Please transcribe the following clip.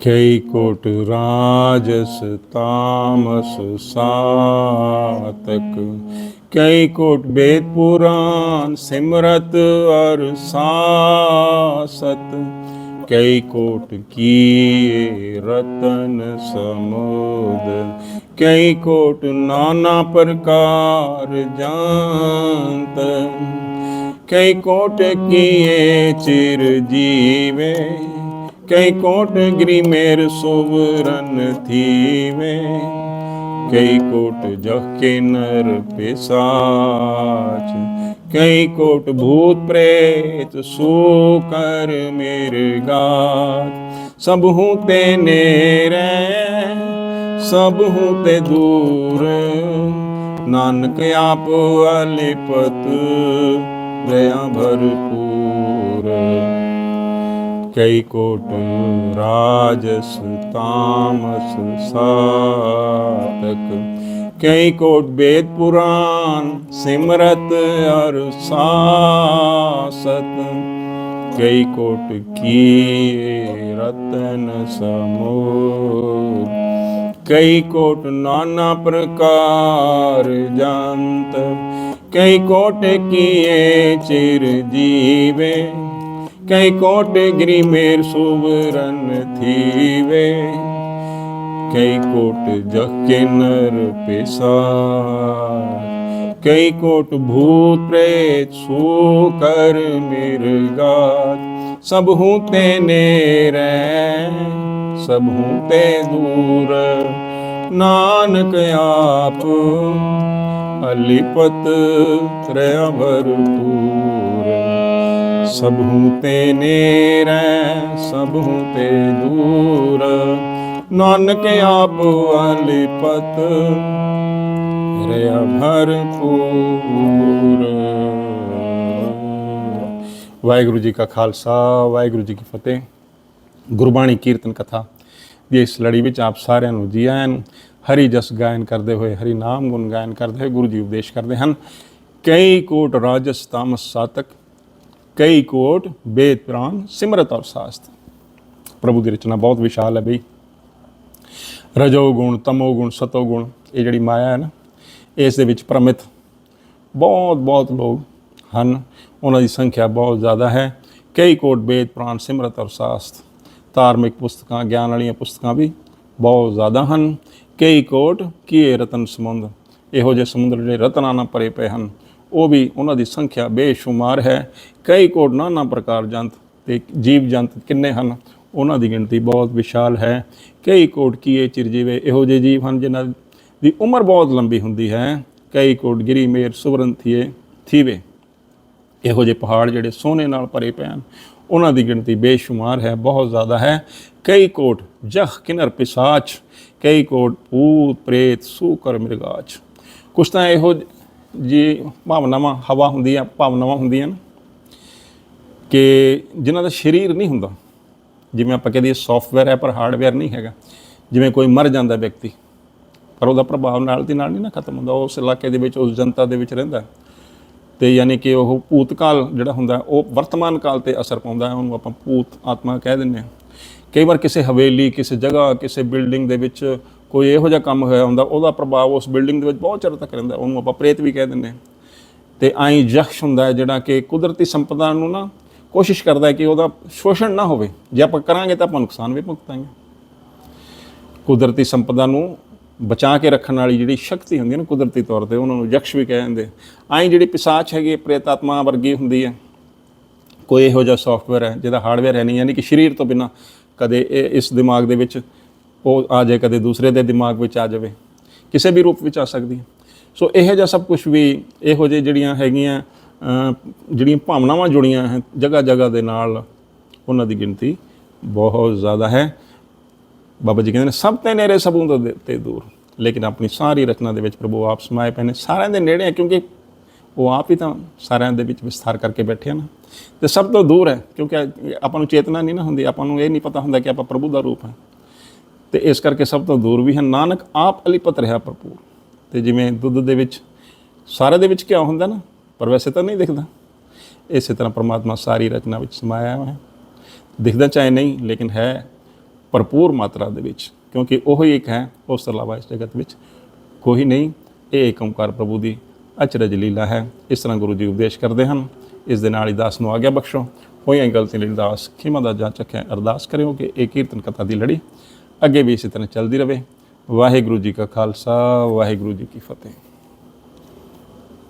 ਕਈ ਕੋਟ ਰਾਜਸ ਤਾਮਸ ਸਾਤਕ, ਕਈ ਕੋਟ ਵੇਦ ਪੁਰਾਨ ਸਿਮਰਤ ਅਰ ਸਾਸਤ, ਕਈ ਕੋਟ ਕੀਏ ਰਤਨ ਸਮੁਦ, ਕਈ ਕੋਟ ਨਾਨਾ ਪ੍ਰਕਾਰ ਜੰਤ ਕਈ ਕੋਟ ਕੀਏ ਚਿਰ ਜੀਵੇ ਕਈ ਕੋਟ ਗ੍ਰੀ ਮੇਰ ਸੁਵਰਨ ਥੀਵੇ, ਕਈ ਕੋਟ ਜਹ ਕੇ ਨਰ ਪਿਸਾਚ, ਕਈ ਕੋਟ ਭੂਤ ਪ੍ਰੇਤ ਸੋ ਕਰ ਮੇਰ ਗਾਤ ਸਭ ਹੂੰ ਤੇ ਨੇਰੇ, ਸਭ ਹੂੰ ਤੇ ਦੂਰ, ਨਾਨਕ ਆਪ ਅਲਿਪਤ, ਦਇਆ ਭਰਪੂਰ। ਕਈ ਕੋਟ ਰਾਜਸ ਤਾਮਸ ਸਾਤਕ ਕਈ ਕੋਟ ਵੇਦ ਪੁਰਾਨ ਸਿਮਰਤ ਅਰ ਸਾਸਤ ਕਈ ਕੋਟ ਕੀਏ ਰਤਨ ਸਮੂਹ ਕਈ ਕੋਟ ਨਾਨਾ ਪ੍ਰਕਾਰ ਜੰਤ ਕਈ ਕੋਟ ਕੀਏ ਚਿਰ ਜੀਵੇ ਕਈ ਕੋਟ ਗ੍ਰੀ ਮੇਰ ਸੁਵਰਨ ਥੀਵੇ ਕਈ ਕੋਟ ਜਹ ਕੇ ਨਰ ਪਿਸਾ ਕਈ ਕੋਟ ਭੂਤ ਪ੍ਰੇਤ ਸੋ ਕਰ ਮਿਰਗਾਤ ਸਭ ਹੂੰ ਤੇ ਨੇਰੇ ਸਭ ਹੂੰ ਤੇ ਦੂਰ, ਨਾਨਕ ਆਪ ਅਲਿਪਤ ਰਿਆ ਭਰਪੂਰ। ਸਭ ਤੇ ਨੇਰੇ ਸਭ ਤੇ ਦੂਰ ਨਾਨਕ ਆਪ ਅਲਿਪਤ, ਰਿਆ ਭਰਪੂਰ। ਵਾਹਿਗੁਰੂ ਜੀ ਕਾ ਖਾਲਸਾ, ਵਾਹਿਗੁਰੂ ਜੀ ਕੀ ਫਤਿਹ। ਗੁਰਬਾਣੀ ਕੀਰਤਨ ਕਥਾ ਦੀ ਇਸ ਲੜੀ ਵਿੱਚ ਆਪ ਸਾਰਿਆਂ ਨੂੰ ਜੀ ਆਇਆਂ ਨੂੰ ਹਰੀ ਜਸ ਗਾਇਨ ਕਰਦੇ ਹੋਏ, ਹਰੀ ਨਾਮ ਗੁਣ ਗਾਇਨ ਕਰਦੇ ਹੋਏ ਗੁਰੂ ਜੀ ਉਪਦੇਸ਼ ਕਰਦੇ ਹਨ। ਕਈ ਕੋਟ ਰਾਜਸ ਤਾਮਸ ਸਾਤਕ ਕਈ ਕੋਟ, ਬੇਦ ਪ੍ਰਾਨ, ਸਿਮਰਤ ਔਰ ਸਾਸਤ। ਪ੍ਰਭੂ ਦੀ ਰਚਨਾ ਬਹੁਤ ਵਿਸ਼ਾਲ ਹੈ ਬਈ। ਰਜੋ ਗੁਣ, ਤਮੋ ਗੁਣ, ਸਤੋ ਗੁਣ, ਇਹ ਜਿਹੜੀ ਮਾਇਆ ਹੈ ਨਾ, ਇਸ ਦੇ ਵਿੱਚ ਪ੍ਰਮਿਤ ਬਹੁਤ ਬਹੁਤ ਲੋਕ ਹਨ। ਉਹਨਾਂ ਦੀ ਸੰਖਿਆ ਬਹੁਤ ਜ਼ਿਆਦਾ ਹੈ। ਕਈ ਕੋਟ, ਬੇਦ ਪ੍ਰਾਨ, ਸਿਮਰਤ ਔਰ ਸਾਸਤ। ਧਾਰਮਿਕ ਪੁਸਤਕਾਂ, ਗਿਆਨ ਵਾਲੀਆਂ ਪੁਸਤਕਾਂ ਵੀ ਬਹੁਤ ਜ਼ਿਆਦਾ ਹਨ। ਕਈ ਕੋਟ ਕੀਏ ਰਤਨ ਸਮੁੰਦ। ਇਹੋ ਜਿਹੇ ਸਮੁੰਦਰ ਜਿਹੜੇ ਰਤਨਾਂ ਨਾਲ ਭਰੇ ਪਏ ਹਨ। ਉਹ ਵੀ ਉਹਨਾਂ ਦੀ ਸੰਖਿਆ ਬੇਸ਼ੁਮਾਰ ਹੈ। ਕਈ ਕੋਟ ਨਾਨਾ ਪ੍ਰਕਾਰ ਜੰਤ ਤੇ ਜੀਵ ਜੰਤ ਕਿੰਨੇ ਹਨ? ਉਹਨਾਂ ਦੀ ਗਿਣਤੀ ਬਹੁਤ ਵਿਸ਼ਾਲ ਹੈ। ਕਈ ਕੋਟ ਕੀਏ ਚਿਰਜੀਵੇ ਇਹੋ ਜਿਹੇ ਜੀਵ ਹਨ ਜਿਨ੍ਹਾਂ ਦੀ ਉਮਰ ਬਹੁਤ ਲੰਬੀ ਹੁੰਦੀ ਹੈ। ਕਈ ਕੋਟ ਗਿਰੀ ਮੇਰ ਸੁਵਰਨ ਥੀਏ, ਥੀਵੇ। ਇਹੋ ਜਿਹੇ ਪਹਾੜ ਜਿਹੜੇ ਸੋਨੇ ਨਾਲ ਭਰੇ ਪਏ ਹਨ, ਉਹਨਾਂ ਦੀ ਗਿਣਤੀ ਬੇਸ਼ੁਮਾਰ ਹੈ, ਬਹੁਤ ਜ਼ਿਆਦਾ ਹੈ। ਕਈ ਕੋਟ ਜਹ ਕਿਨਰ ਪਿਸਾਚ, ਕਈ ਕੋਟ ਭੂਤ ਪ੍ਰੇਤ ਸੂਕਰ ਮਿਰਗਾਚ। ਕੁਛ ਤਾਂ ਇਹੋ ਜੀ, ਭਾਵਨਾਵਾਂ, ਹਵਾ ਹੁੰਦੀਆਂ, ਭਾਵਨਾਵਾਂ ਹੁੰਦੀਆਂ ਨੇ ਕਿ ਜਿਨ੍ਹਾਂ ਦਾ ਸਰੀਰ ਨਹੀਂ ਹੁੰਦਾ, ਜਿਵੇਂ ਆਪਾਂ ਕਹਦੇ ਸੌਫਟਵੇਅਰ ਹੈ, ਪਰ ਹਾਰਡਵੇਅਰ ਨਹੀਂ ਹੈਗਾ, ਜਿਵੇਂ ਕੋਈ ਮਰ ਜਾਂਦਾ ਵਿਅਕਤੀ, ਪਰ ਉਹਦਾ ਪ੍ਰਭਾਵ ਨਾਲ ਦੀ ਨਾਲ ਨਹੀਂ ਨਾ ਖਤਮ ਹੁੰਦਾ, ਉਸ ਇਲਾਕੇ ਦੇ ਵਿੱਚ, ਉਸ ਜਨਤਾ ਦੇ ਵਿੱਚ ਰਹਿੰਦਾ ਤੇ ਯਾਨੀ ਕਿ ਉਹ ਭੂਤਕਾਲ ਜਿਹੜਾ ਹੁੰਦਾ, ਉਹ ਵਰਤਮਾਨ ਕਾਲ ਤੇ ਅਸਰ ਪਾਉਂਦਾ ਹੈ, ਉਹਨੂੰ ਆਪਾਂ ਭੂਤ ਆਤਮਾ ਕਹਿ ਦਿੰਦੇ ਹਾਂ। ਕਈ ਵਾਰ ਕਿਸੇ ਹਵੇਲੀ, ਕਿਸੇ ਜਗ੍ਹਾ, ਕਿਸੇ ਬਿਲਡਿੰਗ ਦੇ ਵਿੱਚ ਕੋਈ ਇਹੋ ਜਿਹਾ ਕੰਮ ਹੋਇਆ ਹੁੰਦਾ, ਉਹਦਾ ਪ੍ਰਭਾਵ ਉਸ ਬਿਲਡਿੰਗ ਦੇ ਵਿੱਚ ਬਹੁਤ ਚਿਰ ਤੱਕ ਰਹਿੰਦਾ, ਉਹਨੂੰ ਆਪਾਂ ਪ੍ਰੇਤ ਵੀ ਕਹਿ ਦਿੰਦੇ ਹਾਂ। ਤੇ ਆਈ ਯਕਸ਼ ਹੁੰਦਾ ਹੈ ਜਿਹੜਾ ਕਿ ਕੁਦਰਤੀ ਸੰਪਦਾ ਨੂੰ ਨਾ ਕੋਸ਼ਿਸ਼ ਕਰਦਾ ਹੈ ਕਿ ਉਹਦਾ ਸ਼ੋਸ਼ਣ ਨਾ ਹੋਵੇ। ਜੇ ਆਪਾਂ ਕਰਾਂਗੇ ਤਾਂ ਆਪਾਂ ਨੁਕਸਾਨ ਵੀ ਭੁਗਤਾਂਗੇ। ਕੁਦਰਤੀ ਸੰਪਦਾ ਨੂੰ ਬਚਾ ਕੇ ਰੱਖਣ ਵਾਲੀ ਜਿਹੜੀ ਸ਼ਕਤੀ ਹੁੰਦੀ ਹੈ ਨਾ ਕੁਦਰਤੀ ਤੌਰ ਤੇ, ਉਹਨਾਂ ਨੂੰ ਯਕਸ਼ ਵੀ ਕਹਿ ਦਿੰਦੇ। ਆਈ ਜਿਹੜੀ ਪਿਸਾਚ ਹੈਗੀ ਪ੍ਰੇਤਾਤਮਾ ਵਰਗੀ ਹੁੰਦੀ ਹੈ। ਕੋਈ ਇਹੋ ਜਿਹਾ ਸੌਫਟਵੇਅਰ ਹੈ, ਜਿਹਦਾ ਹਾਰਡਵੇਅਰ ਹੈ ਨਹੀਂ, ਯਾਨੀ ਕਿ ਸਰੀਰ ਤੋਂ ਬਿਨਾ ਕਦੇ ਇਹ ਇਸ ਦਿਮਾਗ ਦੇ ਵਿੱਚ ਉਹ ਆ ਜਾਏ ਕਦੇ ਦੂਸਰੇ ਦੇ ਦਿਮਾਗ ਵਿੱਚ ਆ ਜਾਵੇ, ਕਿਸੇ ਵੀ ਰੂਪ ਵਿੱਚ ਆ ਸਕਦੀ ਹੈ। ਸੋ ਇਹੋ ਜਿਹਾ ਸਭ ਕੁਝ ਵੀ ਇਹੋ ਜਿਹੇ ਜਿਹੜੀਆਂ ਹੈਗੀਆਂ ਜਿਹੜੀਆਂ ਭਾਵਨਾਵਾਂ ਜੁੜੀਆਂ ਹੈ ਜਗ੍ਹਾ ਜਗ੍ਹਾ ਦੇ ਨਾਲ ਉਹਨਾਂ ਦੀ ਗਿਣਤੀ ਬਹੁਤ ਜ਼ਿਆਦਾ ਹੈ। ਬਾਬਾ ਜੀ ਕਹਿੰਦੇ ਨੇ, ਸਭ ਤੇ ਨੇੜੇ ਸਭੋਂ ਤੋਂ ਦੇ- ਤੇ ਦੂਰ। ਲੇਕਿਨ ਆਪਣੀ ਸਾਰੀ ਰਚਨਾ ਦੇ ਵਿੱਚ ਪ੍ਰਭੂ ਆਪ ਸਮਾਏ ਪਏ ਨੇ। ਸਾਰਿਆਂ ਦੇ ਨੇੜੇ ਹੈ, ਕਿਉਂਕਿ ਉਹ ਆਪ ਹੀ ਤਾਂ ਸਾਰਿਆਂ ਦੇ ਵਿੱਚ ਵਿਸਥਾਰ ਕਰਕੇ ਬੈਠੇ ਹਨ। ਤੇ ਸਭ ਤੋਂ ਦੂਰ ਹੈ, ਕਿਉਂਕਿ ਆਪਾਂ ਨੂੰ ਚੇਤਨਾ ਨਹੀਂ ਨਾ ਹੁੰਦੀ, ਆਪਾਂ ਨੂੰ ਇਹ ਨਹੀਂ ਪਤਾ ਹੁੰਦਾ ਕਿ ਆਪਾਂ ਪ੍ਰਭੂ ਦਾ ਰੂਪ ਹਾਂ। ਤੇ ਇਸ ਕਰਕੇ ਸਭ ਤੋਂ ਦੂਰ ਵੀ ਹਨ। ਨਾਨਕ ਆਪ ਅਲੀਪਤ ਰਿਹਾ ਭਰਪੂਰ। ਤੇ ਜਿਵੇਂ ਦੁੱਧ ਦੇ ਵਿੱਚ, ਸਾਰੇ ਦੇ ਵਿੱਚ ਕਿਆ ਹੁੰਦਾ ਨਾ, ਪਰ ਵੈਸੇ ਤਾਂ ਨਹੀਂ ਦਿਖਦਾ। ਇਸੇ ਤਰ੍ਹਾਂ ਪ੍ਰਮਾਤਮਾ ਸਾਰੀ ਰਚਨਾ ਵਿੱਚ ਸਮਾਇਆ ਹੋਇਆ ਹੈ। ਦਿਖਦਾ ਚਾਹੇ ਨਹੀਂ, ਲੇਕਿਨ ਹੈ ਭਰਪੂਰ ਮਾਤਰਾ ਦੇ ਵਿੱਚ। ਕਿਉਂਕਿ ਉਹ ਹੀ ਇੱਕ ਹੈ, ਉਸ ਤੋਂ ਇਲਾਵਾ ਇਸ ਜਗਤ ਵਿੱਚ ਕੋਈ ਨਹੀਂ। ਇਹ ਏਕ ਓੰਕਾਰ ਪ੍ਰਭੂ ਦੀ ਅਚਰਜ ਲੀਲਾ ਹੈ। ਇਸ ਤਰ੍ਹਾਂ ਗੁਰੂ ਜੀ ਉਪਦੇਸ਼ ਕਰਦੇ ਹਨ। ਇਸ ਦੇ ਨਾਲ ਹੀ ਦਾਸ ਨੂੰ ਆਗਿਆ ਬਖਸ਼ੋ। ਹੋਈਆਂ ਗਲਤੀ ਲਈ ਦਾਸ ਖਿਮਾ ਦਾ ਜਾਂਚਕ ਹੈ। ਅਰਦਾਸ ਕਰਿਓ ਕਿ ਇਹ ਕੀਰਤਨ ਕਥਾ ਦੀ ਲੜੀ ਅੱਗੇ ਵੀ ਇਸੇ ਤਰ੍ਹਾਂ ਚੱਲਦੀ ਰਹੇ। ਵਾਹਿਗੁਰੂ ਜੀ ਕਾ ਖਾਲਸਾ ਵਾਹਿਗੁਰੂ ਜੀ ਕੀ ਫਤਿਹ।